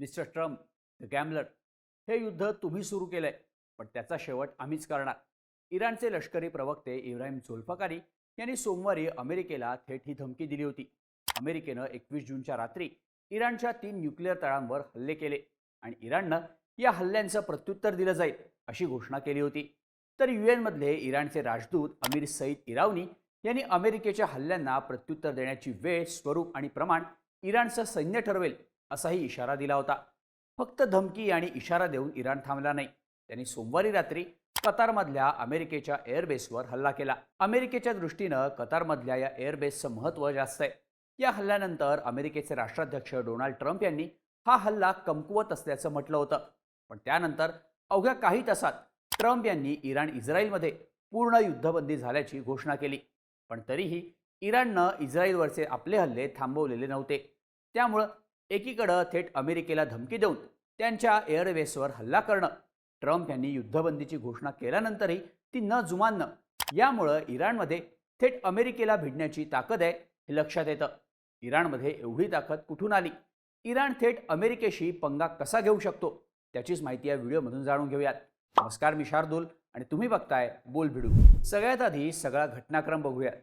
Mister Trump the गॅमलर हे युद्ध तुम्ही सुरू केलंय पण त्याचा शेवट आम्हीच करणार. इराणचे लष्करी प्रवक्ते इब्राहिम झोल्फकारी यांनी सोमवारी अमेरिकेला थेट ही धमकी दिली होती. अमेरिकेनं एकवीस जूनच्या रात्री इराणच्या तीन न्यूक्लिअर तळांवर हल्ले केले आणि इराणनं या हल्ल्यांचं प्रत्युत्तर दिलं जाईल अशी घोषणा केली होती. तर यू एनमधले इराणचे राजदूत अमीर सईद इरावनी यांनी अमेरिकेच्या हल्ल्यांना प्रत्युत्तर देण्याची वेळ स्वरूप आणि प्रमाण इराणचं सैन्य ठरवेल असाही इशारा दिला होता. फक्त धमकी आणि इशारा देऊन इराण थांबला नाही. त्यांनी सोमवारी रात्री कतारमधल्या अमेरिकेच्या एअरबेसवर हल्ला केला. अमेरिकेच्या दृष्टीनं कतारमधल्या या एअरबेसचं महत्त्व जास्त आहे. या हल्ल्यानंतर अमेरिकेचे राष्ट्राध्यक्ष डोनाल्ड ट्रम्प यांनी हा हल्ला कमकुवत असल्याचं म्हटलं होतं. पण त्यानंतर अवघ्या काही तासात ट्रम्प यांनी इराण इस्रायलमध्ये पूर्ण युद्धबंदी झाल्याची घोषणा केली. पण तरीही इराणनं इस्रायलवरचे आपले हल्ले थांबवलेले नव्हते. त्यामुळं एकीकडं थेट अमेरिकेला धमकी देऊन त्यांच्या एअरवेसवर हल्ला करणं. ट्रम्प यांनी युद्धबंदीची घोषणा केल्यानंतरही ती न जुमानणं. यामुळं इराणमध्ये थेट अमेरिकेला भिडण्याची ताकद आहे हे लक्षात येतं. इराणमध्ये एवढी ताकद कुठून आली? इराण थेट अमेरिकेशी पंगा कसा घेऊ शकतो? त्याचीच माहिती या व्हिडिओमधून जाणून घेऊयात. नमस्कार मी शार्दूल आणि तुम्ही बघताय बोल भिडू. सगळ्यात आधी सगळा घटनाक्रम बघूयात.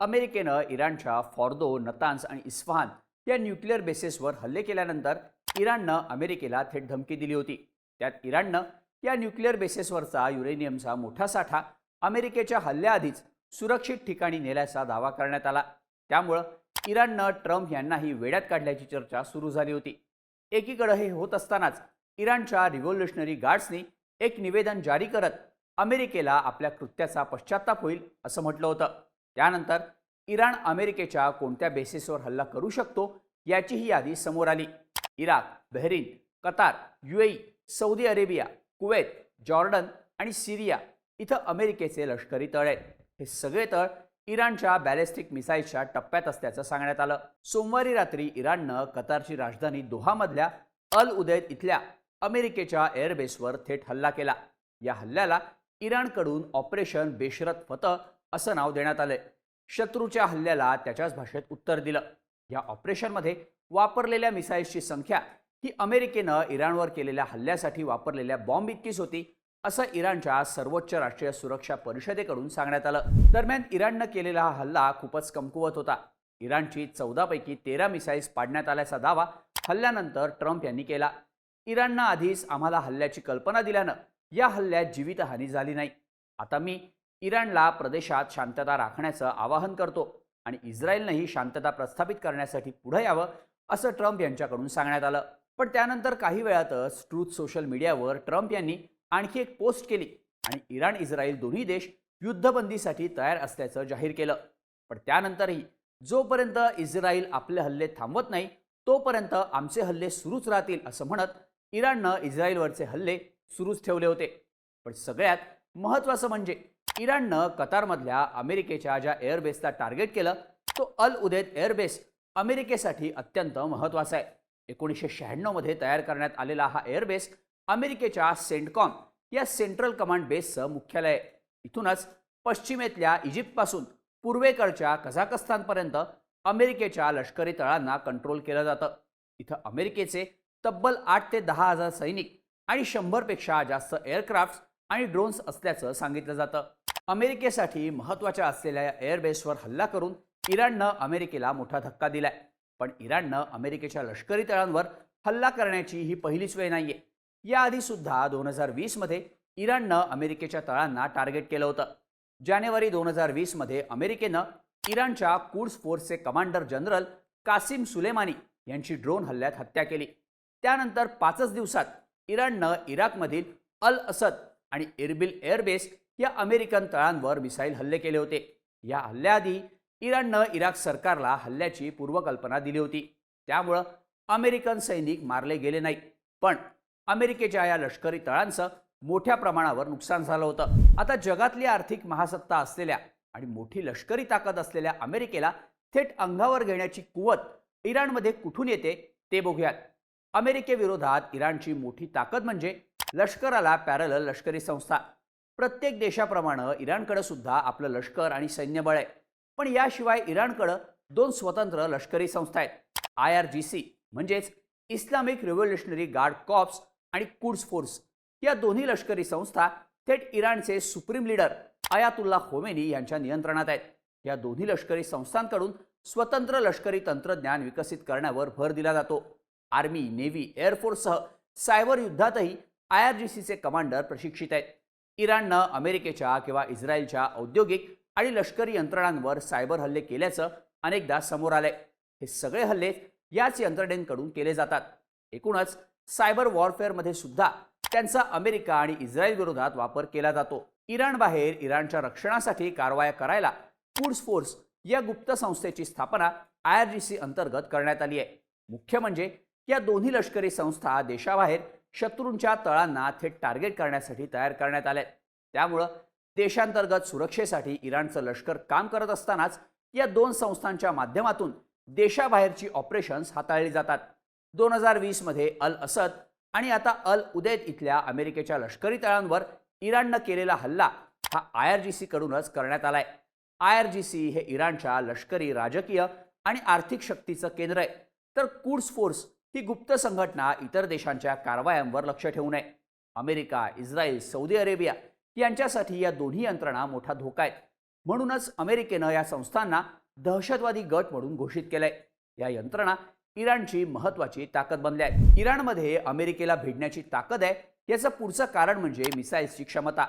अमेरिकेनं इराणच्या फॉर्दो नतान्स आणि इस्फहान या न्यूक्लिअर बेसेसवर हल्ले केल्यानंतर इराणनं अमेरिकेला थेट धमकी दिली होती. त्यात इराणनं या न्यूक्लिअर बेसेसवरचा युरेनियमचा मोठा साठा अमेरिकेच्या हल्ल्याआधीच सुरक्षित ठिकाणी नेल्याचा दावा करण्यात आला. त्यामुळं इराणनं ट्रम्प यांनाही वेड्यात काढल्याची चर्चा सुरू झाली होती. एकीकडं हे होत असतानाच इराणच्या रिव्होल्युशनरी गार्ड्सनी एक निवेदन जारी करत अमेरिकेला आपल्या कृत्याचा पश्चाताप होईल असं म्हटलं होतं. त्यानंतर इराण अमेरिकेच्या कोणत्या बेसिसवर हल्ला करू शकतो याचीही यादी समोर आली. Iraq Bahrain Qatar UAE Saudi Arabia Kuwait Jordan आणि सिरिया इथं अमेरिकेचे लष्करी तळ आहेत. हे सगळे तळ इराणच्या बॅलिस्टिक मिसाईलच्या टप्प्यात असल्याचं सांगण्यात आलं. सोमवारी रात्री इराणनं कतारची राजधानी दोहामधल्या अल उदैद इथल्या अमेरिकेच्या एअरबेसवर थेट हल्ला केला. या हल्ल्याला इराणकडून ऑपरेशन बेशरत फतह असं नाव देण्यात आलंय. शत्रूच्या हल्ल्याला त्याच्याच भाषेत उत्तर दिलं. या ऑपरेशनमध्ये वापरलेल्या मिसाईल्सची संख्या ही अमेरिकेनं इराणवर केलेल्या हल्ल्यासाठी वापरलेल्या बॉम्ब इतकीच होती असं इराणच्या सर्वोच्च राष्ट्रीय सुरक्षा परिषदेकडून सांगण्यात आलं. दरम्यान इराणनं केलेला हा हल्ला खूपच कमकुवत होता. इराणची चौदापैकी तेरा मिसाईल्स पाडण्यात आल्याचा दावा हल्ल्यानंतर ट्रम्प यांनी केला. इराणनं आधीच आम्हाला हल्ल्याची कल्पना दिल्यानं या हल्ल्यात जीवितहानी झाली नाही. आता मी इराणला प्रदेशात शांतता राखण्याचं आवाहन करतो आणि इस्रायलनंही शांतता प्रस्थापित करण्यासाठी पुढं यावं असं ट्रम्प यांच्याकडून सांगण्यात आलं. पण त्यानंतर काही वेळातच ट्रूथ सोशल मीडियावर ट्रम्प यांनी आणखी एक पोस्ट केली आणि इराण इस्रायल दोन्ही देश युद्धबंदीसाठी तयार असल्याचं जाहीर केलं. पण त्यानंतरही जोपर्यंत इस्रायल आपले हल्ले थांबवत नाही तोपर्यंत आमचे हल्ले सुरूच राहतील असं म्हणत इराणनं इस्रायलवरचे हल्ले सुरूच ठेवले होते. पण सगळ्यात महत्त्वाचं म्हणजे इराणनं कतारमधल्या अमेरिकेच्या ज्या एअरबेसला टार्गेट केलं तो अल उदेद एअरबेस अमेरिकेसाठी अत्यंत महत्त्वाचा आहे. एकोणीसशे शहाण्णवमध्ये तयार करण्यात आलेला हा एअरबेस अमेरिकेच्या सेंटकॉम या सेंट्रल कमांड बेसचं मुख्यालय आहे. इथूनच पश्चिमेतल्या इजिप्तपासून पूर्वेकडच्या कझाकस्तानपर्यंत अमेरिकेच्या लष्करी तळांना कंट्रोल केलं जातं. इथं अमेरिकेचे तब्बल आठ ते दहा हजार सैनिक आणि शंभरपेक्षा जास्त एअरक्राफ्ट आणि ड्रोन्स असल्याचं सांगितलं जातं. अमेरिकेसाठी महत्त्वाच्या असलेल्या या एअरबेसवर हल्ला करून इराणनं अमेरिकेला मोठा धक्का दिलाय. पण इराणनं अमेरिकेच्या लष्करी तळांवर हल्ला करण्याची ही पहिलीच वेळ नाहीये. याआधी सुद्धा दोन हजार वीसमध्ये इराणनं अमेरिकेच्या तळांना टार्गेट केलं होतं. जानेवारी दोन हजार वीसमध्ये अमेरिकेनं इराणच्या कुड्स फोर्सचे कमांडर जनरल कासिम सुलेमानी यांची ड्रोन हल्ल्यात हत्या केली. त्यानंतर पाचच दिवसात इराणनं इराकमधील अल असद आणि इरबिल एअरबेस या अमेरिकन तळांवर मिसाईल हल्ले केले होते. या हल्ल्याआधी इराणनं इराक सरकारला हल्ल्याची पूर्वकल्पना दिली होती. त्यामुळं अमेरिकन सैनिक मारले गेले नाहीत. पण अमेरिकेच्या या लष्करी तळांचं मोठ्या प्रमाणावर नुकसान झालं होतं. आता जगातली आर्थिक महासत्ता असलेल्या आणि मोठी लष्करी ताकद असलेल्या अमेरिकेला थेट अंगावर घेण्याची कुवत इराणमध्ये कुठून येते ते बघूयात. अमेरिकेविरोधात इराणची मोठी ताकद म्हणजे लष्कराला पॅरल लष्करी संस्था. प्रत्येक देशाप्रमाणे इराणकडं सुद्धा आपलं लष्कर आणि सैन्यबळ आहे. पण याशिवाय इराणकडं दोन स्वतंत्र लष्करी संस्था आहेत. आय आर जी सी म्हणजेच इस्लामिक रिव्होल्युशनरी गार्ड कॉप्स आणि कुड्स फोर्स. या दोन्ही लष्करी संस्था थेट इराणचे सुप्रीम लीडर अयातुल्ला खोमेनी यांच्या नियंत्रणात आहेत. या दोन्ही लष्करी संस्थांकडून स्वतंत्र लष्करी तंत्रज्ञान विकसित करण्यावर भर दिला जातो. आर्मी नेव्ही एअरफोर्ससह सायबर युद्धातही आय आर जी सीचे कमांडर प्रशिक्षित आहेत. इराणनं अमेरिकेच्या किंवा इस्रायलच्या औद्योगिक आणि लष्करी यंत्रणांवर सायबर हल्ले केल्याचं अनेकदा समोर आलंय. हे सगळे हल्ले याच यंत्रणेकडून केले जातात. एकूणच सायबर वॉरफेअरमध्ये सुद्धा त्यांचा अमेरिका आणि इस्रायल विरोधात वापर केला जातो. इराण बाहेर इराणच्या रक्षणासाठी कारवाया करायला फूड्स फोर्स या गुप्त संस्थेची स्थापना आय आर जी सी अंतर्गत करण्यात आली आहे. मुख्य म्हणजे या दोन्ही लष्करी संस्था देशाबाहेर शत्रूंच्या तळांना थेट टार्गेट करण्यासाठी तयार करण्यात आले त्यामुळं देशांतर्गत सुरक्षेसाठी इराणचं लष्कर काम करत असतानाच या दोन संस्थांच्या माध्यमातून देशाबाहेरची ऑपरेशन्स हाताळली जातात. दोन हजार वीसमध्ये अल असद आणि आता अल उदैद इथल्या अमेरिकेच्या लष्करी तळांवर इराणनं केलेला हल्ला हा आय आर जी सीकडूनच करण्यात आलाय. आय आर जी सी हे इराणच्या लष्करी राजकीय आणि आर्थिक शक्तीचं केंद्र आहे. तर कुड्स फोर्स ही गुप्त संघटना इतर देशांच्या कारवायांवर लक्ष ठेवू नये. अमेरिका इस्रायल सौदी अरेबिया यांच्यासाठी या दोन्ही यंत्रणा मोठा धोका आहेत. म्हणूनच अमेरिकेनं या संस्थांना दहशतवादी गट म्हणून घोषित केलंय. या यंत्रणा इराणची महत्वाची ताकद बनल्या आहेत. इराणमध्ये अमेरिकेला भिडण्याची ताकद आहे याचं पुढचं कारण म्हणजे मिसाईल्सची क्षमता.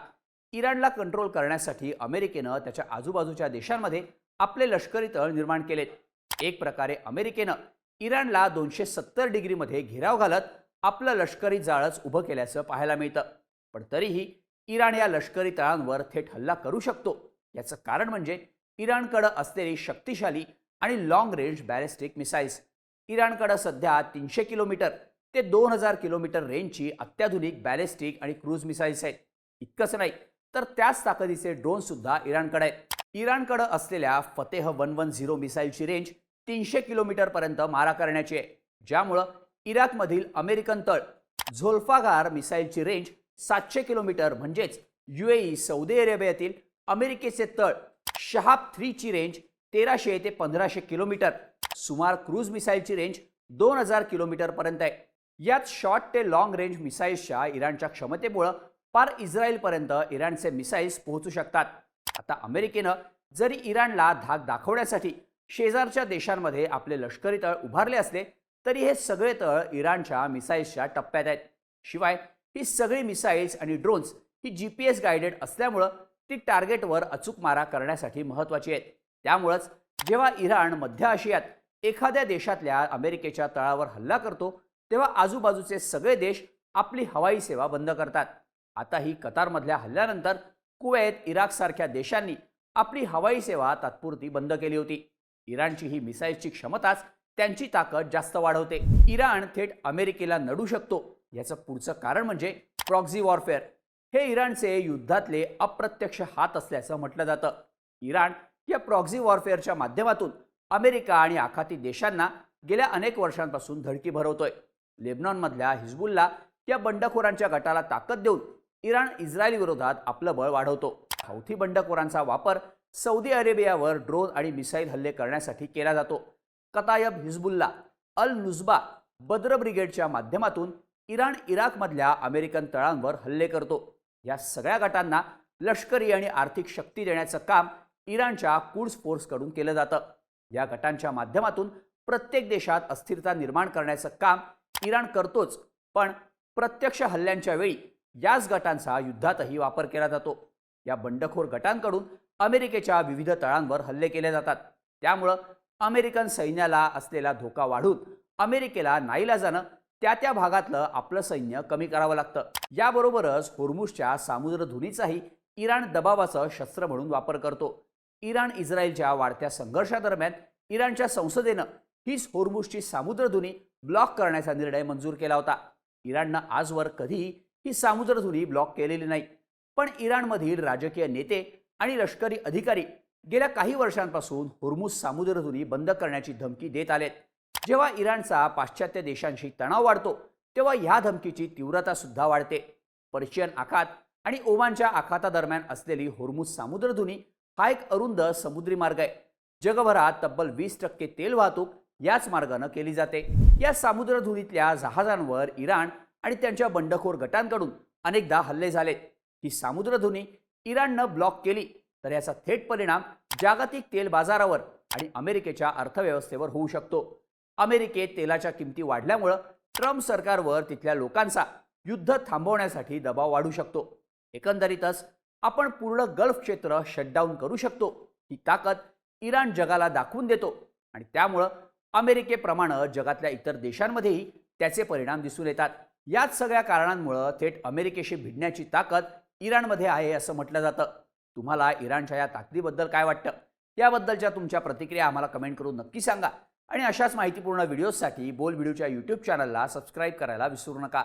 इराणला कंट्रोल करण्यासाठी अमेरिकेनं त्याच्या आजूबाजूच्या देशांमध्ये आपले लष्करी तळ निर्माण केलेत. एक प्रकारे अमेरिकेनं इराणला दोनशे सत्तर डिग्रीमध्ये घेराव घालत आपलं लष्करी जाळच उभं केल्याचं पाहायला मिळतं. पण तरीही इराण या लष्करी तळांवर थेट हल्ला करू शकतो. याचं कारण म्हणजे इराणकडं असलेली शक्तिशाली आणि लॉंग रेंज बॅलिस्टिक मिसाईल्स इराणकडं सध्या तीनशे किलोमीटर ते दोन हजार किलोमीटर रेंजची अत्याधुनिक बॅलिस्टिक आणि क्रूज मिसाईल्स आहेत. इतकंच नाही तर त्याच ताकदीचे ड्रोन सुद्धा इराणकडे आहेत. इराणकडं असलेल्या फतेह वन वन झिरो मिसाईलची रेंज तीनशे किलोमीटरपर्यंत मारा करण्याची आहे. ज्यामुळं इराकमधील अमेरिकन तळ झोल्फागार मिसाईलची रेंज सातशे किलोमीटर म्हणजेच युएई सौदी अरेबियातील अमेरिकेचे तळ शहाब थ्रीची रेंज तेराशे ते पंधराशे किलोमीटर. सुमार क्रूज मिसाईलची रेंज दोन हजार किलोमीटरपर्यंत आहे. यात शॉर्ट ते लाँग रेंज मिसाईल्सच्या इराणच्या क्षमतेमुळं पार इस्रायलपर्यंत इराणचे मिसाईल्स पोहोचू शकतात. आता अमेरिकेनं जरी इराणला धाक दाखवण्यासाठी शेजारच्या देशांमध्ये आपले लष्करी तळ उभारले असले तरी हे सगळे तळ इराणच्या मिसाईल्सच्या टप्प्यात आहेत. शिवाय ही सगळी मिसाईल्स आणि ड्रोन्स ही जी पी एस गायडेड असल्यामुळं ती टार्गेटवर अचूक मारा करण्यासाठी महत्त्वाची आहेत. त्यामुळंच जेव्हा इराण मध्य आशियात एखाद्या देशातल्या अमेरिकेच्या तळावर हल्ला करतो तेव्हा आजूबाजूचे सगळे देश आपली हवाई सेवा बंद करतात. आता ही कतारमधल्या हल्ल्यानंतर कुवैत इराकसारख्या देशांनी आपली हवाई सेवा तात्पुरती बंद केली होती. इराणची ही मिसाईलची क्षमताच त्यांची ताकद जास्त वाढवते. इराण थेट अमेरिकेला नडू शकतो. याचं पुढचं कारण म्हणजे प्रॉक्झी वॉरफेअर हे इराणचे युद्धातले अप्रत्यक्ष हात असल्याचं म्हटलं जातं. इराण या प्रॉक्झी वॉरफेअरच्या माध्यमातून अमेरिका आणि आखाती देशांना गेल्या अनेक वर्षांपासून धडकी भरवतोय. लेबनॉनमधल्या हिजबुलला या बंडखोरांच्या गटाला ताकद देऊन इराण इस्रायल विरोधात आपलं बळ वाढवतो. हौथी बंडखोरांचा वापर सौदी अरेबियावर ड्रोन आणि मिसाईल हल्ले करण्यासाठी केला जातो. कतायब हिजबुल्ला अल नुजबा बद्र ब्रिगेडच्या माध्यमातून इराण इराकमधल्या अमेरिकन तळांवर हल्ले करतो. या सगळ्या गटांना लष्करी आणि आर्थिक शक्ती देण्याचं काम इराणच्या कुड्स फोर्सकडून केलं जातं. या गटांच्या माध्यमातून प्रत्येक देशात अस्थिरता निर्माण करण्याचं काम इराण करतोच पण प्रत्यक्ष हल्ल्यांच्या वेळी याच गटांचा युद्धातही वापर केला जातो. या बंडखोर गटांकडून अमेरिकेच्या विविध तळांवर हल्ले केले जातात. त्यामुळं अमेरिकन सैन्याला असलेला धोका वाढून अमेरिकेला नाईलाजानं त्या त्या भागातलं आपलं सैन्य कमी करावं लागतं. याबरोबरच होर्मुसच्या सामुद्रधुनीचाही इराण दबावाचं शस्त्र म्हणून वापर करतो. इराण इस्रायलच्या वाढत्या संघर्षादरम्यान इराणच्या संसदेनं हीच होर्मुसची सामुद्रधुनी ब्लॉक करण्याचा निर्णय मंजूर केला होता. इराणनं आजवर कधीही ही सामुद्रधुनी ब्लॉक केलेली नाही. पण इराणमधील राजकीय नेते आणि लष्करी अधिकारी गेल्या काही वर्षांपासून होर्मुज सामुद्रधुनी बंद करण्याची धमकी देत आलेत. जेव्हा इराणचा पाश्चात्य देशांशी तणाव वाढतो तेव्हा ह्या धमकीची तीव्रता सुद्धा वाढते. पर्शियन आखात आणि ओमानच्या आखातादरम्यान असलेली होर्मुज सामुद्रधुनी हा एक अरुंद समुद्री मार्ग आहे. जगभरात तब्बल वीस टक्के तेल वाहतूक याच मार्गानं केली जाते. या सामुद्रधुनीतल्या जहाजांवर इराण आणि त्यांच्या बंडखोर गटांकडून अनेकदा हल्ले झालेत. ही सामुद्रधुनी इराणनं ब्लॉक केली. तर याचा थेट परिणाम जागतिक तेल बाजारावर आणि अमेरिकेच्या अर्थव्यवस्थेवर होऊ शकतो. अमेरिकेत तेलाच्या किमती वाढल्यामुळं ट्रम्प सरकारवर तिथल्या लोकांचा युद्ध थांबवण्यासाठी दबाव वाढू शकतो. एकंदरीतच आपण पूर्ण गल्फ क्षेत्र शटडाऊन करू शकतो ही ताकद इराण जगाला दाखवून देतो. आणि त्यामुळं अमेरिकेप्रमाणे जगातल्या इतर देशांमध्येही त्याचे परिणाम दिसून येतात. याच सगळ्या कारणांमुळं थेट अमेरिकेशी भिडण्याची ताकद इराणमध्ये आहे असं म्हटलं जातं. तुम्हाला इराणच्या या ताकदीबद्दल काय वाटतं? याबद्दलच्या तुमच्या प्रतिक्रिया आम्हाला कमेंट करून नक्की सांगा. आणि अशाच माहितीपूर्ण व्हिडिओजसाठी बोल व्हिडिओच्या यूट्यूब चॅनलला सबस्क्राईब करायला विसरू नका.